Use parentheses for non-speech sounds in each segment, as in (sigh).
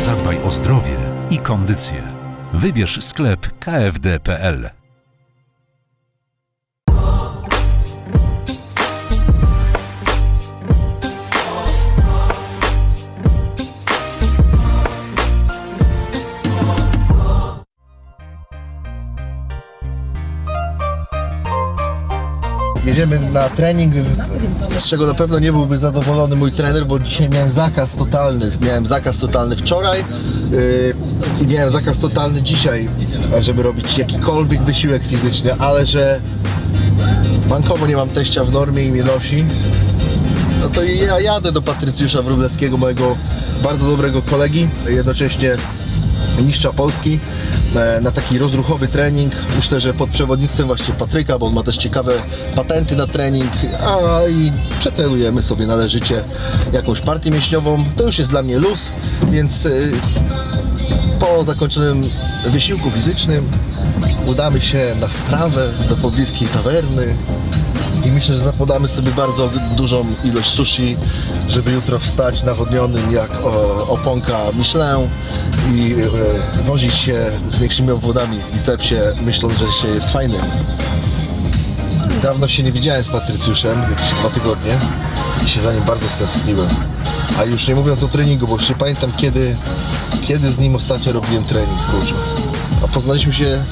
Zadbaj o zdrowie i kondycję. Wybierz sklep kfd.pl. Jedziemy na trening, z czego na pewno nie byłby zadowolony mój trener, bo dzisiaj miałem zakaz totalny. Miałem zakaz totalny wczoraj yy, i miałem zakaz totalny dzisiaj, żeby robić jakikolwiek wysiłek fizyczny, ale że bankowo nie mam teścia w normie i mnie nosi, no to ja jadę do Patrycjusza Wróblewskiego, mojego bardzo dobrego kolegi, jednocześnie mistrza Polski na taki rozruchowy trening. Myślę, że pod przewodnictwem właśnie Patryka, bo on ma też ciekawe patenty na trening, a i przetrenujemy sobie należycie jakąś partię mięśniową. To już jest dla mnie luz, więc e, po zakończonym wysiłku fizycznym udamy się na strawę do pobliskiej tawerny i myślę, że zapodamy sobie bardzo dużą ilość sushi, żeby jutro wstać nawodnionym jak o, oponka Michelin i e, wozić się z większymi obwodami w bicepsie, myśląc, że się jest fajnym. Dawno się nie widziałem z Patrycjuszem, jakieś dwa tygodnie i się za nim bardzo stęskniłem. A już nie mówiąc o treningu, bo już nie pamiętam kiedy, kiedy z nim ostatnio robiłem trening, kurczę. A poznaliśmy się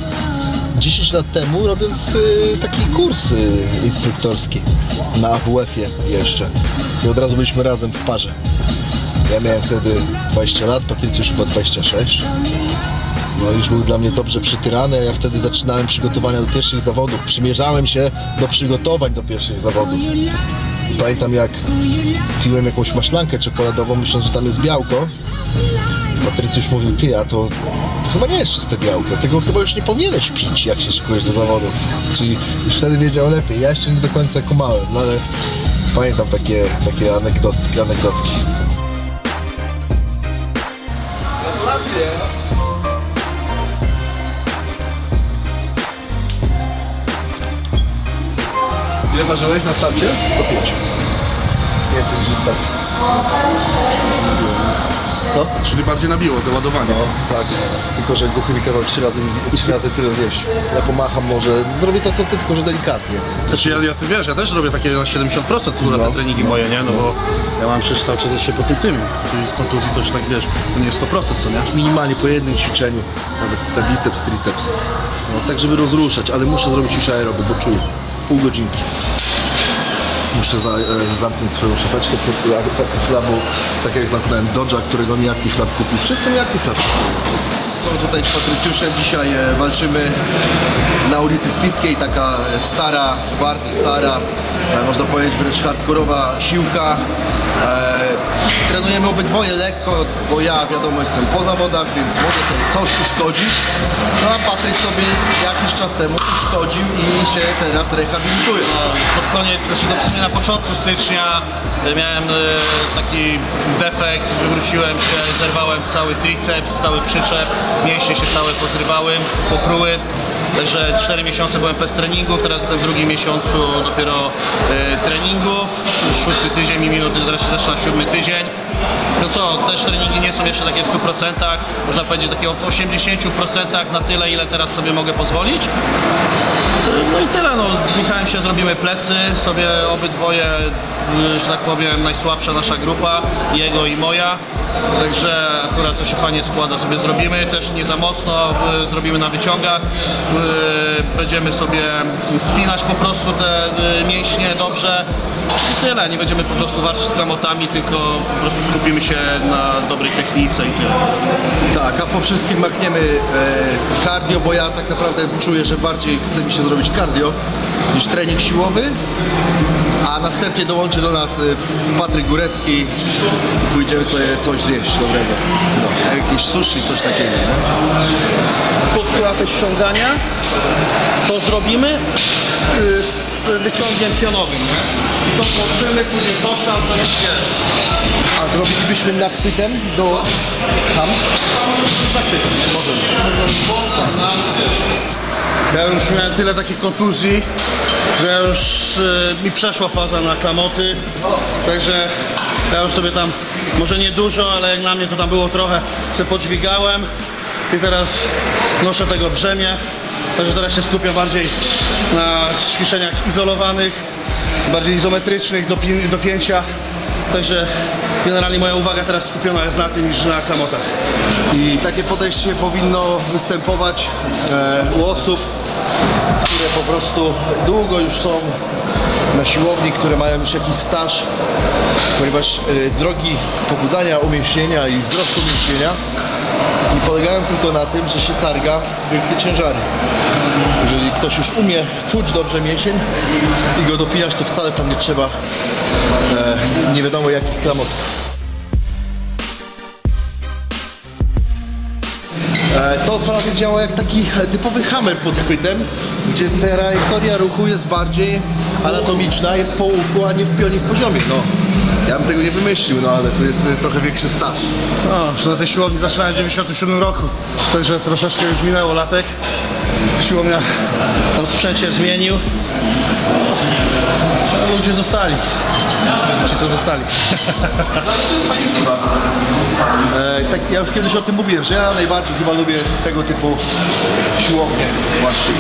10 lat temu robiąc y, taki kurs instruktorski na AWF-ie jeszcze. I od razu byliśmy razem w parze. Ja miałem wtedy 20 lat, Patrycjusz chyba 26. No już był dla mnie dobrze przytyrany, a ja wtedy zaczynałem przygotowania do pierwszych zawodów. Przymierzałem się do przygotowań do pierwszych zawodów. Pamiętam jak piłem jakąś maślankę czekoladową, myśląc, że tam jest białko. Patrycjusz mówił, ty, a to, to chyba nie jest czyste białko, tego chyba już nie powinieneś pić, jak się szykujesz do zawodów. Czyli już wtedy wiedział lepiej. Ja jeszcze nie do końca kumałem, no ale pamiętam takie, takie anegdotki. anegdotki. Ile ważyłeś na starcie? 105. Więcej niż stać. Co? Czyli bardziej nabiło to ładowanie. No, tak. Tylko, że Guchy mi kazał trzy razy, trzy (laughs) razy tyle zjeść. Ja pomacham może, zrobię to co ty, tylko że delikatnie. Znaczy ja, ja, ty wiesz, ja też robię takie na 70% tu na No. te treningi moje, nie? No bo ja mam przecież cały czas się po tym tym. Czyli kontuzji to już tak wiesz, to nie jest 100%, co nie? Minimalnie po jednym ćwiczeniu, nawet te biceps, triceps. No, tak, żeby rozruszać, ale muszę zrobić już aeroby, bo czuję. Pół godzinki. Muszę za, e, zamknąć swoją szafeczkę z Actiflabu, tak jak zamknąłem Dodge'a, którego mi Actiflab kupił. Wszystko mi Actiflab kupił. No, tutaj z Patrycjuszem dzisiaj e, walczymy na ulicy Spiskiej, taka e, stara, bardzo stara, e, można powiedzieć wręcz hardkorowa siłka. Trenujemy obydwoje lekko, bo ja wiadomo jestem po zawodach, więc mogę sobie coś uszkodzić. No a Patryk sobie jakiś czas temu uszkodził i się teraz rehabilituje. pod koniec, znaczy na początku stycznia miałem taki defekt, wywróciłem się, zerwałem cały triceps, cały przyczep, mięśnie się całe pozrywały, popruły. Także 4 miesiące byłem bez treningów, teraz jestem w drugim miesiącu dopiero e, treningów. Szósty tydzień mi minął, teraz się zaczyna siódmy tydzień. No co, też treningi nie są jeszcze takie w 100%, można powiedzieć takie w 80% na tyle, ile teraz sobie mogę pozwolić. No i tyle, no z Michałem się zrobimy plecy, sobie obydwoje, y, że tak powiem, najsłabsza nasza grupa, jego i moja. Także akurat to się fajnie składa, sobie zrobimy, też nie za mocno, y, zrobimy na wyciągach. Y, Będziemy sobie spinać po prostu te mięśnie dobrze. I tyle, nie będziemy po prostu walczyć z klamotami, tylko po prostu skupimy się na dobrej technice i tyle. Tak, a po wszystkim machniemy e, cardio, bo ja tak naprawdę czuję, że bardziej chce mi się zrobić cardio niż trening siłowy. A następnie dołączy do nas e, Patryk Górecki. Pójdziemy sobie coś zjeść dobrego. No, jakieś sushi, coś takiego. Nie? pod klatę ściągania, to zrobimy y, z wyciągiem pionowym? I to włączymy, później coś tam, coś wiesz. A zrobilibyśmy nachwytem do tam? Możemy. Ja już miałem tyle takich kontuzji, że już y, mi przeszła faza na klamoty, także Ja już sobie tam, może nie dużo, ale jak na mnie to tam było trochę, sobie podźwigałem i teraz noszę tego brzemię. Także teraz się skupiam bardziej na ćwiczeniach izolowanych, bardziej izometrycznych, dopi- dopięcia. Także generalnie moja uwaga teraz skupiona jest na tym niż na klamotach. I takie podejście powinno występować e, u osób, które po prostu długo już są na siłowni, które mają już jakiś staż, ponieważ e, drogi pobudzania umięśnienia i wzrostu umięśnienia nie polegają tylko na tym, że się targa wielkie ciężary. Jeżeli ktoś już umie czuć dobrze mięsień i go dopinać, to wcale tam nie trzeba e, nie wiadomo jakich klamotów. To prawie działa jak taki e, typowy hammer pod chwytem, gdzie trajektoria ruchu jest bardziej anatomiczna, jest po łuku, a nie w pionie w poziomie. No, ja bym tego nie wymyślił, no ale tu jest e, trochę większy staż. No, że na tej siłowni zaczynałem w 97 roku, także troszeczkę już minęło latek. Siłownia tam sprzęt się zmienił. A ludzie zostali. Ci co zostali. To (laughs) jest. E, tak, ja już kiedyś o tym mówiłem, że ja najbardziej chyba lubię tego typu siłownie właśnie.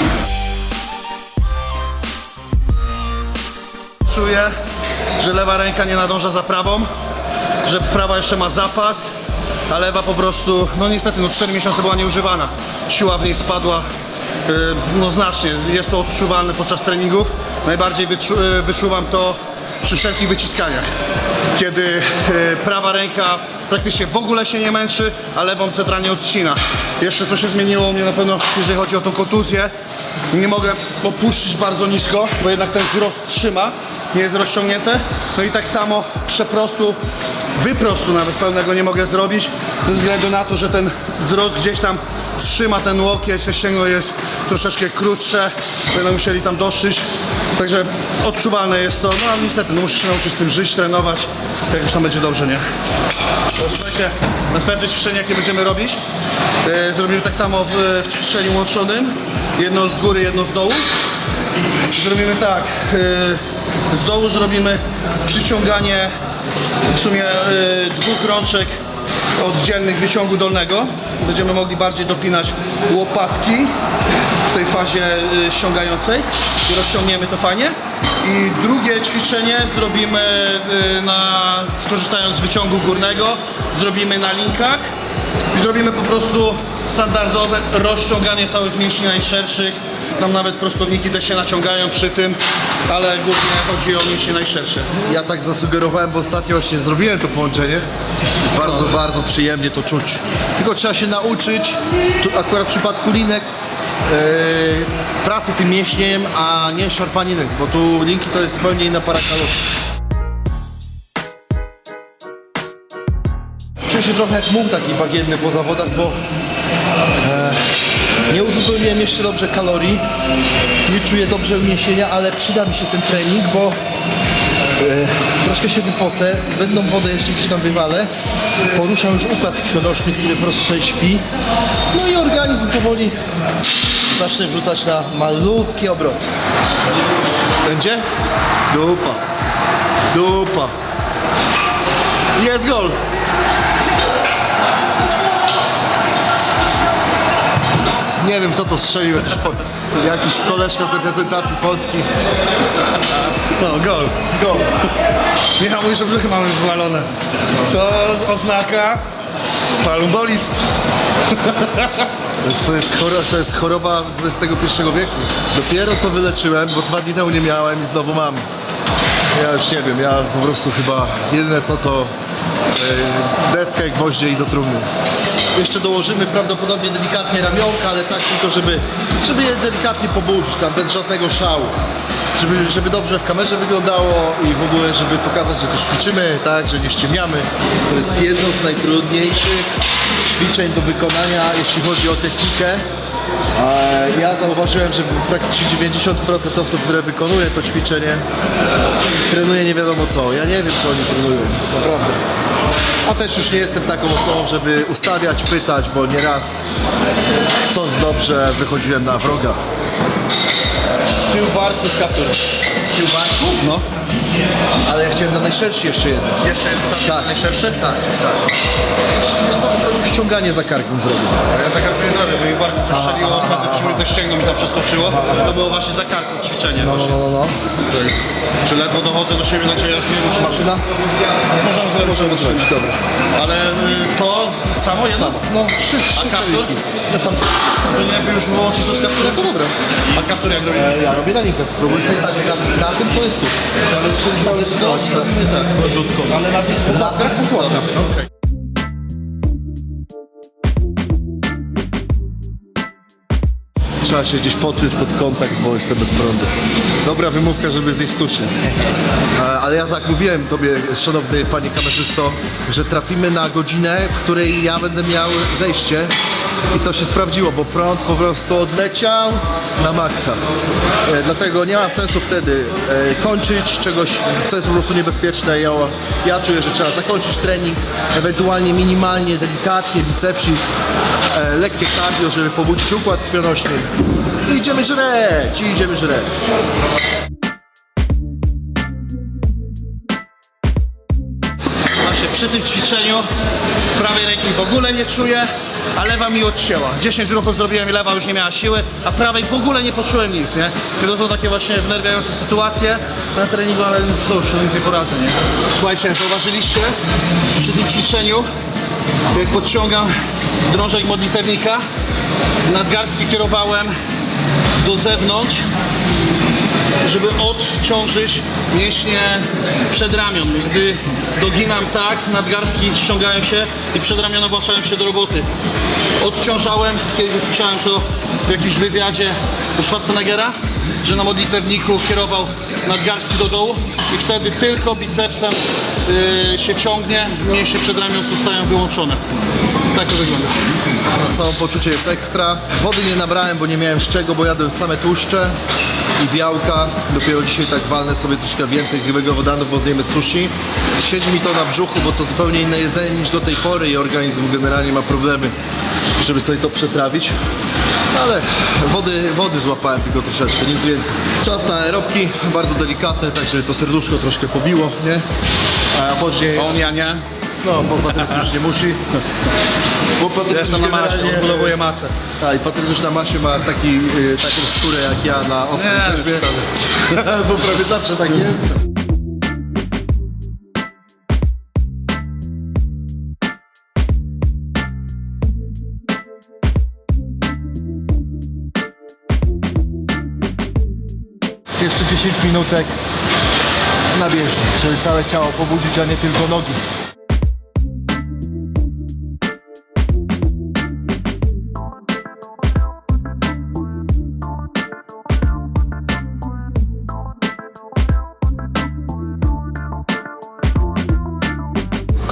Czuję, że lewa ręka nie nadąża za prawą, że prawa jeszcze ma zapas, a lewa po prostu, no niestety, no 4 miesiące była nieużywana. Siła w niej spadła yy, no znacznie, jest to odczuwalne podczas treningów. Najbardziej wyczu, yy, wyczuwam to przy wszelkich wyciskaniach, kiedy yy, prawa ręka praktycznie w ogóle się nie męczy, a lewą centralnie odcina. Jeszcze co się zmieniło u mnie na pewno, jeżeli chodzi o tą kontuzję, nie mogę opuścić bardzo nisko, bo jednak ten wzrost trzyma, nie jest rozciągnięte. No i tak samo przeprostu, wyprostu nawet pełnego nie mogę zrobić, ze względu na to, że ten wzrost gdzieś tam trzyma ten łokieć, te ścięgno jest troszeczkę krótsze, będą musieli tam doszyć. Także odczuwalne jest to, no ale niestety, no muszę się nauczyć z tym żyć, trenować, jakoś tam będzie dobrze, nie? Słuchajcie, następne ćwiczenie jakie będziemy robić, e, zrobimy tak samo w, w ćwiczeniu łączonym, jedno z góry, jedno z dołu. Zrobimy tak, y, z dołu zrobimy przyciąganie w sumie y, dwóch rączek oddzielnych wyciągu dolnego. Będziemy mogli bardziej dopinać łopatki w tej fazie y, ściągającej i rozciągniemy to fajnie. I drugie ćwiczenie zrobimy na, skorzystając z wyciągu górnego, zrobimy na linkach i zrobimy po prostu standardowe rozciąganie całych mięśni najszerszych. Tam nawet prostowniki też się naciągają przy tym, ale głównie chodzi o mięśnie najszersze. Ja tak zasugerowałem, bo ostatnio właśnie zrobiłem to połączenie. Bardzo, bardzo przyjemnie to czuć. Tylko trzeba się nauczyć, tu akurat w przypadku linek, e, pracy tym mięśniem, a nie szarpaniny, bo tu linki to jest zupełnie inna para kalorii. Się trochę muł taki bagienny po zawodach, bo e, nie uzupełniłem jeszcze dobrze kalorii, nie czuję dobrze uniesienia, ale przyda mi się ten trening, bo e, troszkę się wypocę, zbędną wodę jeszcze gdzieś tam wywalę, poruszam już układ krwionośny, który po prostu sobie śpi, no i organizm powoli zacznę wrzucać na malutkie obroty. Będzie? Dupa. Dupa. Jest gol. Nie wiem kto to strzelił, jakiś, po, jakiś koleżka z reprezentacji Polski. No, gol. Gol. Michał mówi, że brzuchy mamy wywalone. Co oznaka? Palumbolizm. To jest, to, jest choroba, to jest choroba XXI wieku. Dopiero co wyleczyłem, bo dwa dni temu nie miałem i znowu mam. Ja już nie wiem, ja po prostu chyba jedyne co to e, deska i gwoździe i do trumny. Jeszcze dołożymy prawdopodobnie delikatnie ramionka, ale tak tylko, żeby, żeby je delikatnie pobudzić, tam bez żadnego szału. Żeby, żeby dobrze w kamerze wyglądało i w ogóle, żeby pokazać, że to ćwiczymy, tak, że nie ściemniamy. To jest jedno z najtrudniejszych ćwiczeń do wykonania, jeśli chodzi o technikę. Ja zauważyłem, że praktycznie 90% osób, które wykonuje to ćwiczenie, trenuje nie wiadomo co. Ja nie wiem, co oni trenują, naprawdę. A też już nie jestem taką osobą, żeby ustawiać, pytać, bo nieraz chcąc dobrze wychodziłem na wroga. Tył barku z kapturem. Tył barku? No. Ale ja chciałem na najszerszy jeszcze jedno. Jeszcze sam Tak. najszerszy? Tak, tak. Wiesz co, to ściąganie za kark bym zrobił. Ja za karku nie zrobię, bo mi barku coś strzeliło, ostatnio 3 minuty ścięgno mi tam przeskoczyło. To było właśnie za karku ćwiczenie No, właśnie. no, no, no. Że ledwo dochodzę do siebie, znaczy ja już nie muszę. Maszyna? Możemy zrobić. Możemy zrobić, dobra. Ale y, to samo jedno? No, trzy, trzy A kaptur? Ja sam... To nie jakby już wyłączyć to z kapturem? To dobra. A kaptur jak robimy? E, Ja robię na linkach, spróbuj sobie tak na, na tym, co jest tu. Ale czyli cały stos i robimy tak. Ale na tych układam. Okej. Trzeba się gdzieś podpiąć pod kontakt, bo jestem bez prądu. Dobra wymówka, żeby zjeść sushi. E, Ale ja tak mówiłem tobie, szanowny panie kamerzysto, że trafimy na godzinę, w której ja będę miał zejście. I to się sprawdziło, bo prąd po prostu odleciał na maksa. E, Dlatego nie ma sensu wtedy e, kończyć czegoś, co jest po prostu niebezpieczne. Ja, ja czuję, że trzeba zakończyć trening, ewentualnie minimalnie, delikatnie, bicepsik, e, lekkie cardio, żeby pobudzić układ krwionośny. I idziemy żreć, i idziemy żreć. Właśnie przy tym ćwiczeniu prawej ręki w ogóle nie czuję, a lewa mi odcięła. 10 ruchów zrobiłem i lewa już nie miała siły, a prawej w ogóle nie poczułem nic, nie? I to są takie właśnie wnerwiające sytuacje na treningu, ale cóż, nic nie poradzę, nie? Słuchajcie, zauważyliście przy tym ćwiczeniu, jak podciągam drążek modlitewnika, nadgarstki kierowałem do zewnątrz, żeby odciążyć mięśnie przedramion. Gdy doginam tak, nadgarstki ściągają się i przedramiona włączają się do roboty. Odciążałem, kiedyś usłyszałem to w jakimś wywiadzie u Schwarzeneggera, że na modlitewniku kierował nadgarstki do dołu i wtedy tylko bicepsem yy, się ciągnie, mięśnie przedramion zostają wyłączone. Tak to wygląda. Na samopoczucie jest ekstra. Wody nie nabrałem, bo nie miałem z czego, bo jadłem same tłuszcze i białka. Dopiero dzisiaj tak walnę sobie troszkę więcej tych węglowodanów, bo zjemy sushi. Siedzi mi to na brzuchu, bo to zupełnie inne jedzenie niż do tej pory i organizm generalnie ma problemy, żeby sobie to przetrawić. Ale wody, wody złapałem tylko troszeczkę, nic więcej. Czas na aerobki, bardzo delikatne, tak żeby to serduszko troszkę pobiło, nie? A później, On ja nie. No, bo Patryk już nie musi. Bo Patryk Ja jestem na masie, generalnie- odbudowuję masę. tak, i Patrycjusz na masie ma taki, y, taką skórę jak ja na ostrej Nie, rzeźbie. przesadzę. (laughs) Bo prawie zawsze tak jest. Jeszcze 10 minutek na bieżni, żeby całe ciało pobudzić, a nie tylko nogi.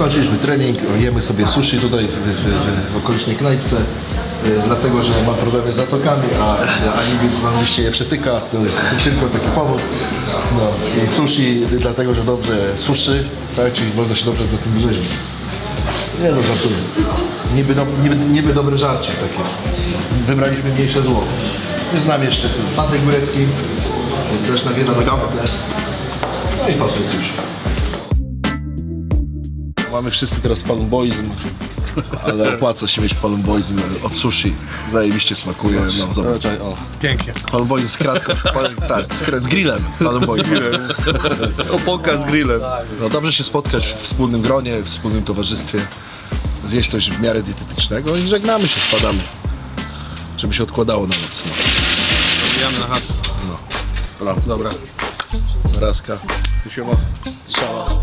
Skończyliśmy trening, jemy sobie sushi tutaj w, w, w, okolicznej knajpce, y, dlatego że mam problemy z zatokami, a, a Nibiec wam liście je przetyka, to jest tylko taki powód. No, I sushi dlatego, że dobrze suszy, tak, czyli można się dobrze na tym rzeźbić. Nie no, żartuję. Niby, do, niby, niby dobre żarcie takie. Wybraliśmy mniejsze zło. Znam jeszcze tu Patryk Górecki, też nagrywa na kanale. No i Patryk już. Mamy wszyscy teraz palumboizm, ale opłaca się mieć palumboizm od sushi. Zajebiście smakuje. No, zobacz. Pięknie. Palumboizm z kratką. Pal- tak, z, kre- z grillem. Palumboizm. (laughs) Oponka z grillem. No dobrze się spotkać w wspólnym gronie, w wspólnym towarzystwie, zjeść coś w miarę dietetycznego i żegnamy się, spadamy. Żeby się odkładało na noc. No. Wbijamy na chatę. Sprawa. Dobra. Razka. Strzała.